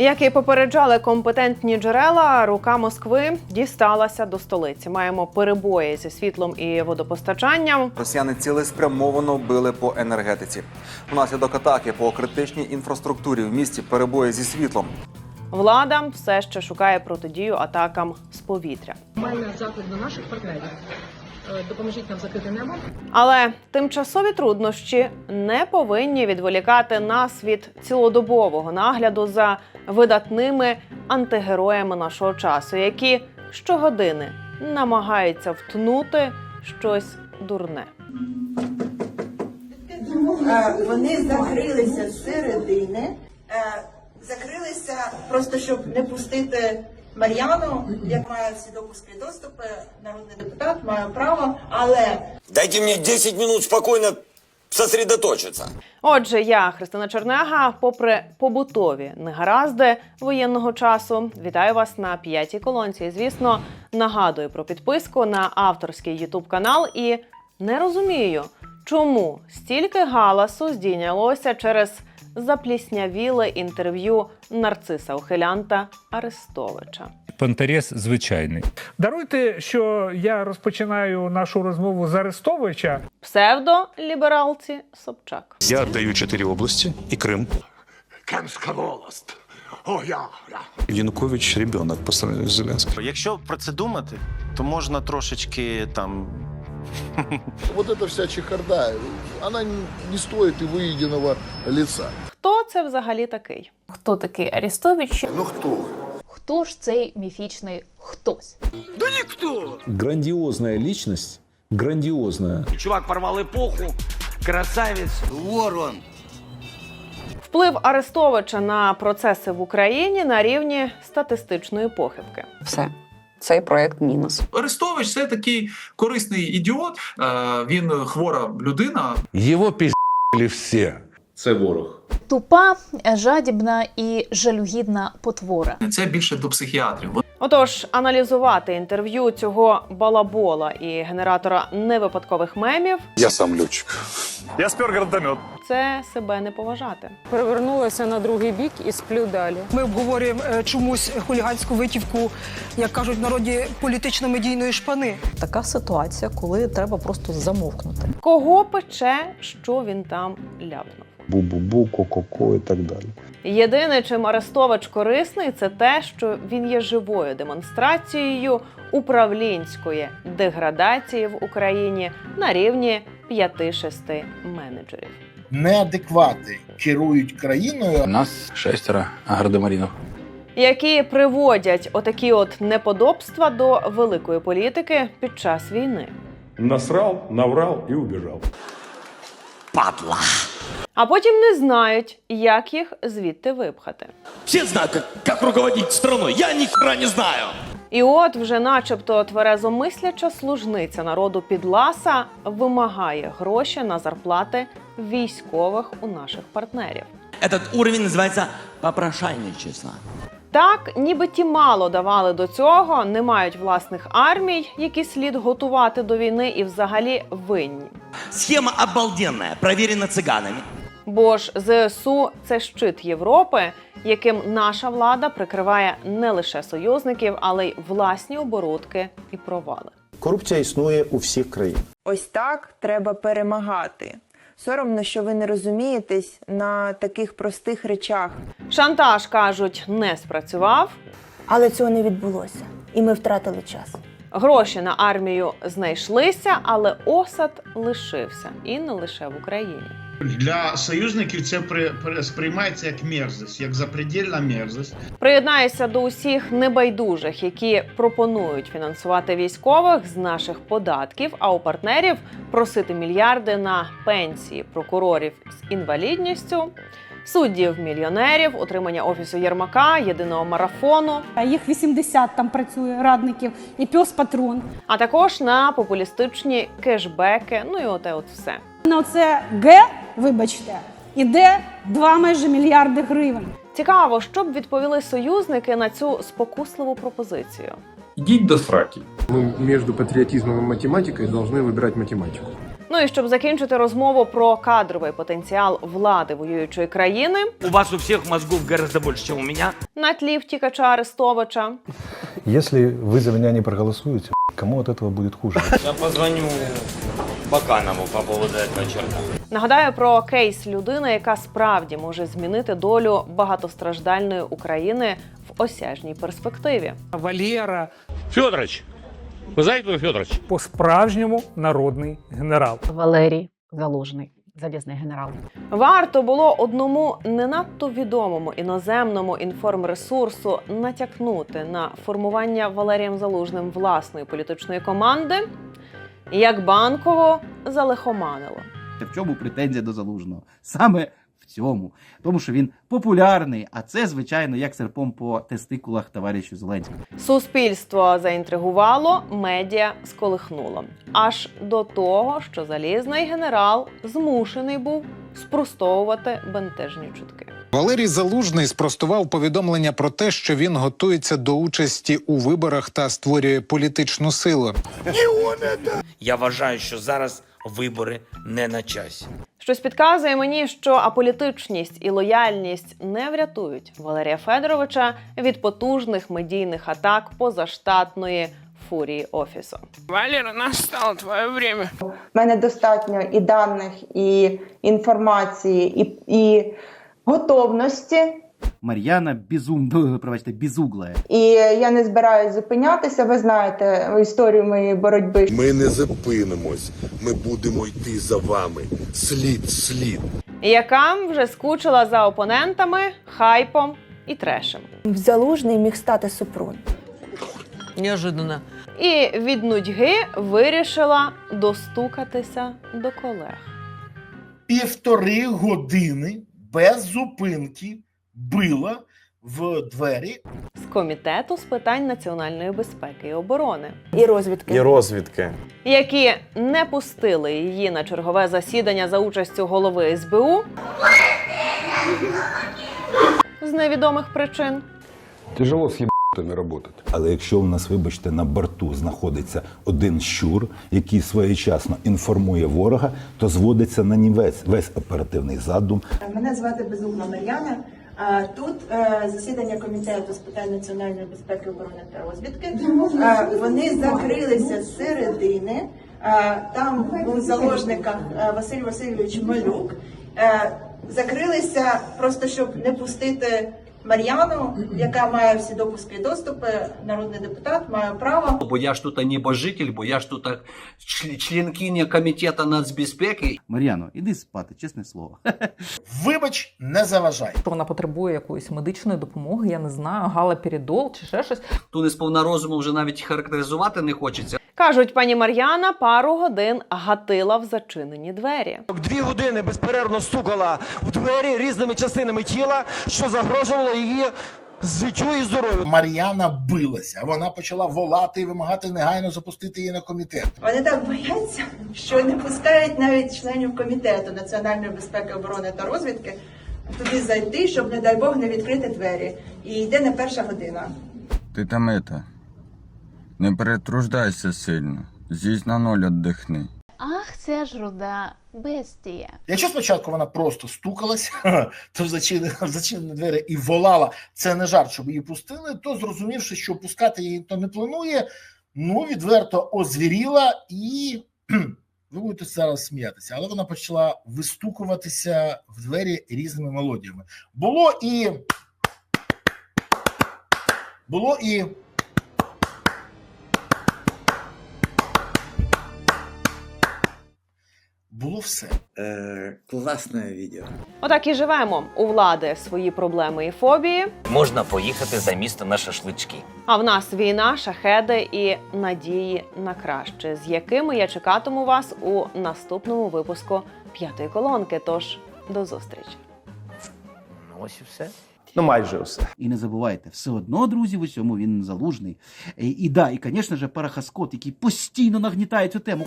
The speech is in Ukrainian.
Як і попереджали компетентні джерела, рука Москви дісталася до столиці. Маємо перебої зі світлом і водопостачанням. Росіяни цілеспрямовано били по енергетиці. Внаслідок атаки по критичній інфраструктурі в місті перебої зі світлом. Влада все ще шукає протидію атакам з повітря. У мене заклик до наших партнерів. Е, Допоможіть нам закрити небо. Але тимчасові труднощі не повинні відволікати нас від цілодобового нагляду за видатними антигероями нашого часу, які щогодини намагаються втнути щось дурне. Е, Вони закрилися зсередини, е, закрилися просто щоб не пустити Мар'яну, як має всі допуски народний депутат має право, але Дайте мне 10 минут спокойно сосредоточиться. Отже, я Христина Чернега, попри побутові негаразди воєнного часу, вітаю вас на п'ятій колонці. І, звісно, нагадую про підписку на авторський Ютуб канал і не розумію, чому стільки галасу здійнялося через запліснявіле інтерв'ю нарциса ухилянта Арестовича. Пантерес звичайний. Даруйте, що я розпочинаю нашу розмову з Арестовича. Псевдолібералці Собчак. Я отдаю чотири області і Крим. Кемська волость. О, я, я. Янукович ребенок по сравнению з Зеленським. Якщо про це думати, то можна трошечки там Вот эта вся чехарда, она не стоит и выеденного лица. Хто це взагалі такий? Хто такий Арестович? Ну кто? Хто ж цей міфічний хтось? Грандиозная личность, грандиозная. Чувак порвал эпоху, красавец, ворон. Вплив Арестовича на процеси в Україні на рівні статистичної похибки. все. Цей проект мінус. Арестович це такий корисний ідіот. е, Він хвора людина. Його пиздили всі. Це ворог. Тупа, жадібна і жалюгідна потвора. Це більше до психіатрів. Отож, аналізувати інтерв'ю цього балабола і генератора невипадкових мемів Я сам льотчик. Я спер гранатомет. це себе не поважати. Перевернулася на другий бік і сплю далі. Ми обговорюємо е, чомусь хуліганську витівку, як кажуть в народі, політично-медійної шпани. Така ситуація, коли треба просто замовкнути. Кого пече, що він там ляпнув. Бу-бу-бу, ко-ко-ко і так далі. Єдине, чим Арестович корисний, це те, що він є живою демонстрацією управлінської деградації в Україні на рівні 5-6 менеджерів. Неадеквати керують країною. Нас шестеро гардемаринов. які приводять отакі от неподобства до великої політики під час війни. Насрал, наврал і убежал. Падла. А потім не знають, як їх звідти випхати. Все знают, как, как руководить страной. Я ни хера не знаю. І от вже, начебто, тверезомисляча служниця народу Підласа вимагає гроші на зарплати військових у наших партнерів. Этот уровень называется попрошайничество. Так, ніби ті мало давали до цього, не мають власних армій, які слід готувати до війни, і взагалі винні. Схема обалденная, проверена цыганами. Бо ж ЗСУ це щит Європи, яким наша влада прикриває не лише союзників, але й власні оборудки і провали. Корупція існує у всіх країн. Ось так треба перемагати. Соромно, що ви не розумієтесь на таких простих речах. Шантаж кажуть, не спрацював. Але цього не відбулося, і ми втратили час. Гроші на армію знайшлися, але осад лишився і не лише в Україні. Для союзників це при, при, сприймається як мерзость, як запредельна мерзость. Приєднаюся до усіх небайдужих, які пропонують фінансувати військових з наших податків, а у партнерів просити мільярди на пенсії прокурорів з інвалідністю, суддів мільйонерів, утримання офісу Єрмака, єдиного марафону, А їх 80 там працює радників і пес патрон. а також на популістичні кешбеки. Ну і оте, от все. На оце Г, вибачте, іде 2 майже мільярди гривень. Цікаво, що б відповіли союзники на цю спокусливу пропозицію. Ідіть до сраки. Ми між патріотизмом і математикою повинні вибирати математику. Ну і щоб закінчити розмову про кадровий потенціал влади воюючої країни У вас у всех мозгов гораздо больше, чем у меня. на тлі втікача Арестовича, Если вы за меня не проголосуете, кому от этого будет хуже? Я позвоню Баканову по поводу этого черта. Нагадаю про кейс людини, яка справді може змінити долю багатостраждальної України в осяжній перспективі. Валера. Федорович, вы знаете, кто Федорович? По-справжньому народний генерал. Валерій Залужний, залізний генерал. Варто було одному не надто відомому іноземному інформресурсу натякнути на формування Валерієм Залужним власної політичної команди, як банково залихоманило. В чому претензія до залужного? Саме в цьому. Тому що він популярний, а це, звичайно, як серпом по тестикулах товаришу Зеленського. Суспільство заінтригувало, медіа сколихнуло. Аж до того, що залізний генерал змушений був спростовувати бентежні чутки. Валерій Залужний спростував повідомлення про те, що він готується до участі у виборах та створює політичну силу. Я вважаю, що зараз вибори не на часі. Щось підказує мені, що аполітичність і лояльність не врятують Валерія Федоровича від потужних медійних атак позаштатної фурії офісу. Валера, настало твоє время. У мене достатньо і даних, і інформації, і, і готовності. Мар'яна безум, пробачте, безуглая. І я не збираюсь зупинятися. Ви знаєте історію моєї боротьби. Ми не зупинимось. Ми будемо йти за вами. Слід, слід. яка вже скучила за опонентами, хайпом і трешем. В Залужний міг стати Супрун. Неожиданно. І від нудьги вирішила достукатися до колег. Півтори години без зупинки била в двері. з комітету з питань національної безпеки і оборони, І розвідки. розвідки. які не пустили її на чергове засідання за участю голови СБУ з невідомих причин. Тяжело з єбатами работать. Але якщо у нас, вибачте, на борту знаходиться один щур, який своєчасно інформує ворога, то зводиться на нівець весь оперативний задум. Мене звати Безугла Мар'яна. А, Тут е, засідання комітету з питань національної безпеки, оборони та розвідки. Е, Вони закрилися зсередини. Е, Там був в заложниках е, Василь Васильович Малюк. Е, Закрилися просто щоб не пустити Мар'яну, яка має всі допуски і доступи. Народний депутат має право. Бо я ж тут небожитель, бо я ж тут членкиня комітету нацбезпеки. Мар'яно, іди спати, чесне слово. Вибач, не заважай. Вона потребує якоїсь медичної допомоги, я не знаю, галоперидол чи ще щось. Ту не сповна розуму вже навіть характеризувати не хочеться. Кажуть, пані Мар'яна пару годин гатила в зачинені двері. Дві години безперервно стукала в двері різними частинами тіла, що загрожувало її життю і здоров'ю. Мар'яна билася. Вона почала волати і вимагати негайно запустити її на комітет. Вони так бояться, що не пускають навіть членів комітету національної безпеки, оборони та розвідки туди зайти, щоб, не дай Бог, не відкрити двері. І йде не перша година. Ти там это, не перетруждайся сильно. З'їсть на ноль віддихни. Ах, це ж руда бестія. Якщо спочатку вона просто стукалась, то в зачинені, двері і волала, це не жарт, щоб її пустили, то зрозумівши, що пускати її то не планує, ну відверто озвіріла і ви будете зараз сміятися, але вона почала вистукуватися в двері різними мелодіями. Було і. Було і. Все. класне відео. Отак і живемо. У влади свої проблеми і фобії. Можна поїхати за місто на шашлички. А в нас війна, шахеди і надії на краще, з якими я чекатиму вас у наступному випуску п'ятої колонки. Тож до зустрічі. Ось і все. Ну, майже все. І не забувайте, все одно, друзі, в усьому він залужний. І, і да, і, звісно ж, Парахаскот, який постійно нагнітає цю тему.